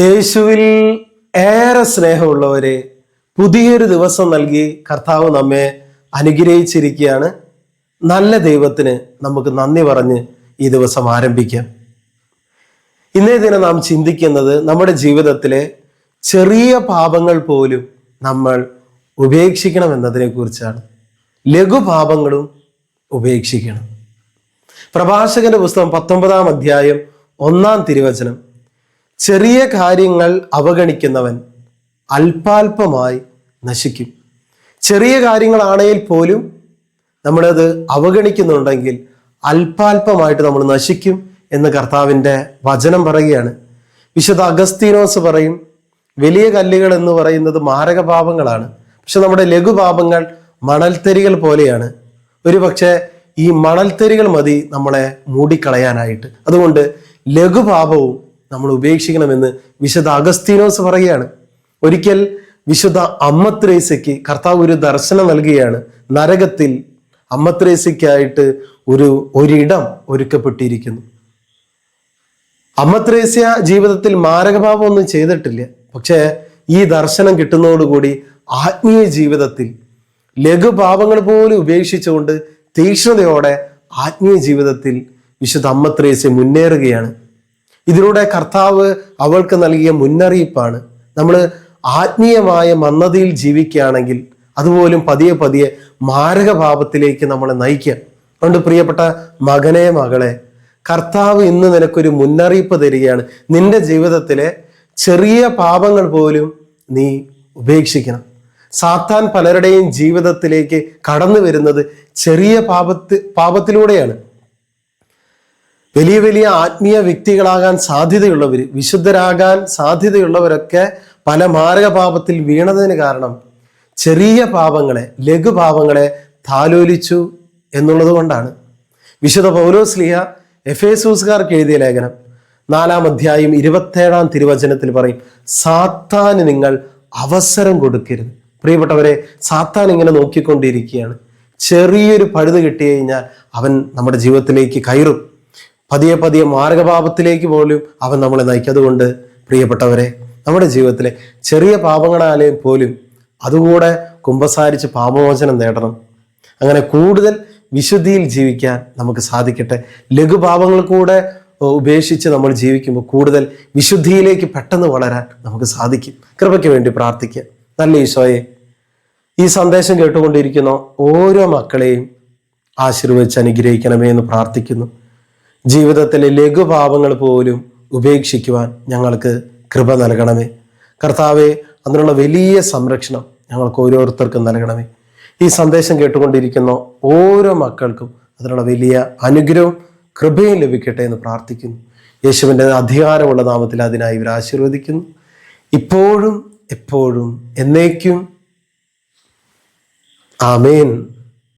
യേശുവിൽ ഏറെ സ്നേഹമുള്ളവരെ പുതിയൊരു ദിവസം നൽകി കർത്താവ് നമ്മെ അനുഗ്രഹിച്ചിരിക്കുകയാണ്. നല്ല ദൈവത്തിന് നമുക്ക് നന്ദി പറഞ്ഞ് ഈ ദിവസം ആരംഭിക്കാം. ഇന്നേ ദിനം നാം ചിന്തിക്കുന്നത് നമ്മുടെ ജീവിതത്തിലെ ചെറിയ പാപങ്ങൾ പോലും നമ്മൾ ഉപേക്ഷിക്കണം എന്നതിനെ കുറിച്ചാണ് ലഘുപാപങ്ങളും ഉപേക്ഷിക്കണം. പ്രഭാഷകന്റെ പുസ്തകം പത്തൊമ്പതാം അധ്യായം ഒന്നാം തിരുവചനം ചെറിയ കാര്യങ്ങൾ അവഗണിക്കുന്നവൻ അല്പാൽപമായി നശിക്കും. ചെറിയ കാര്യങ്ങളാണെങ്കിൽ പോലും നമ്മളത് അവഗണിക്കുന്നുണ്ടെങ്കിൽ അല്പാൽപമായിട്ട് നമ്മൾ നശിക്കും എന്ന് കർത്താവിന്റെ വചനം പറയുകയാണ്. വിശുദ്ധ അഗസ്തീനോസ് പറയും വലിയ കല്ലുകൾ എന്ന് പറയുന്നത് മാരകപാപങ്ങളാണ്. പക്ഷെ നമ്മുടെ ലഘുപാപങ്ങൾ മണൽത്തരികൾ പോലെയാണ്. ഒരു പക്ഷേ ഈ മണൽത്തരികൾ മതി നമ്മളെ മൂടിക്കളയാനായിട്ട്. അതുകൊണ്ട് ലഘുപാപവും നമ്മൾ ഉപേക്ഷിക്കണമെന്ന് വിശുദ്ധ അഗസ്തീനോസ് പറയുകയാണ്. ഒരിക്കൽ വിശുദ്ധ അമ്മത്രേസയ്ക്ക് കർത്താവ് ഒരു ദർശനം നൽകുകയാണ്. നരകത്തിൽ അമ്മത്രേസയ്ക്കായിട്ട് ഒരു ഒരിടം ഒരുക്കപ്പെട്ടിരിക്കുന്നു. അമ്മത്രേസ്യ ജീവിതത്തിൽ മാരകഭാവം ഒന്നും ചെയ്തിട്ടില്ല. പക്ഷേ ഈ ദർശനം കിട്ടുന്നതോടുകൂടി ആത്മീയ ജീവിതത്തിൽ ലഘുഭാവങ്ങൾ പോലും ഉപേക്ഷിച്ചുകൊണ്ട് തീക്ഷ്ണതയോടെ ആത്മീയ ജീവിതത്തിൽ വിശുദ്ധ അമ്മത്രേസ്യ മുന്നേറുകയാണ്. ഇതിലൂടെ കർത്താവ് അവൾക്ക് നൽകിയ മുന്നറിയിപ്പാണ്. നമ്മൾ ആത്മീയമായ മന്നതയിൽ ജീവിക്കുകയാണെങ്കിൽ അതുപോലും പതിയെ പതിയെ മാരകഭാവത്തിലേക്ക് നമ്മളെ നയിക്കുക. അതുകൊണ്ട് പ്രിയപ്പെട്ട മകനെ മകളെ കർത്താവ് ഇന്ന് നിനക്കൊരു മുന്നറിയിപ്പ് തരികയാണ്. നിന്റെ ജീവിതത്തിലെ ചെറിയ പാപങ്ങൾ പോലും നീ ഉപേക്ഷിക്കണം. സാത്താൻ പലരുടെയും ജീവിതത്തിലേക്ക് കടന്നു വരുന്നത് ചെറിയ പാപത്തി പാപത്തിലൂടെയാണ്. വലിയ വലിയ ആത്മീയ വ്യക്തികളാകാൻ സാധ്യതയുള്ളവർ വിശുദ്ധരാകാൻ സാധ്യതയുള്ളവരൊക്കെ പല മാരകപാപത്തിൽ വീണതിന് കാരണം ചെറിയ പാപങ്ങളെ ലഘുപാപങ്ങളെ താലോലിച്ചു എന്നുള്ളത് കൊണ്ടാണ്. വിശുദ്ധ പൗലോസ്ലിഹ എഫേസൂസുകാർക്ക് എഴുതിയ ലേഖനം നാലാം അധ്യായം ഇരുപത്തേഴാം തിരുവചനത്തിൽ പറയും സാത്താന് നിങ്ങൾ അവസരം കൊടുക്കരുത്. പ്രിയപ്പെട്ടവരെ സാത്താൻ ഇങ്ങനെ നോക്കിക്കൊണ്ടിരിക്കുകയാണ്. ചെറിയൊരു പഴുത് കിട്ടി കഴിഞ്ഞാൽ അവൻ നമ്മുടെ ജീവിതത്തിലേക്ക് കയറും. പതിയെ പതിയെ മാർഗപാപത്തിലേക്ക് പോലും അവൻ നമ്മളെ നയിക്കും അതുകൊണ്ട് പ്രിയപ്പെട്ടവരെ നമ്മുടെ ജീവിതത്തിലെ ചെറിയ പാപങ്ങളാലേ പോലും അതുകൂടെ കുമ്പസാരിച്ച് പാപമോചനം നേടണം. അങ്ങനെ കൂടുതൽ വിശുദ്ധിയിൽ ജീവിക്കാൻ നമുക്ക് സാധിക്കട്ടെ. ലഘുപാപങ്ങൾ കൂടെ ഉപേക്ഷിച്ച് നമ്മൾ ജീവിക്കുമ്പോൾ കൂടുതൽ വിശുദ്ധിയിലേക്ക് പെട്ടെന്ന് വളരാൻ നമുക്ക് സാധിക്കും. കൃപയ്ക്ക് വേണ്ടി പ്രാർത്ഥിക്കുക നല്ല ഈശോയെ ഈ സന്ദേശം കേട്ടുകൊണ്ടിരിക്കുന്ന ഓരോ മക്കളെയും ആശീർവദിച്ച് അനുഗ്രഹിക്കണമേ എന്ന് പ്രാർത്ഥിക്കുന്നു. ജീവിതത്തിലെ ലഘുപാപങ്ങൾ പോലും ഉപേക്ഷിക്കുവാൻ ഞങ്ങൾക്ക് കൃപ നൽകണമേ. കർത്താവെ അതിനുള്ള വലിയ സംരക്ഷണം ഞങ്ങൾക്ക് ഓരോരുത്തർക്കും നൽകണമേ. ഈ സന്ദേശം കേട്ടുകൊണ്ടിരിക്കുന്ന ഓരോ മക്കൾക്കും അതിനുള്ള വലിയ അനുഗ്രഹവും കൃപയും ലഭിക്കട്ടെ എന്ന് പ്രാർത്ഥിക്കുന്നു. യേശുവിന്റെ അധികാരമുള്ള നാമത്തിൽ അതിനായി ഇവർ ആശീർവദിക്കുന്നു. ഇപ്പോഴും എപ്പോഴും എന്നേക്കും. ആമേൻ.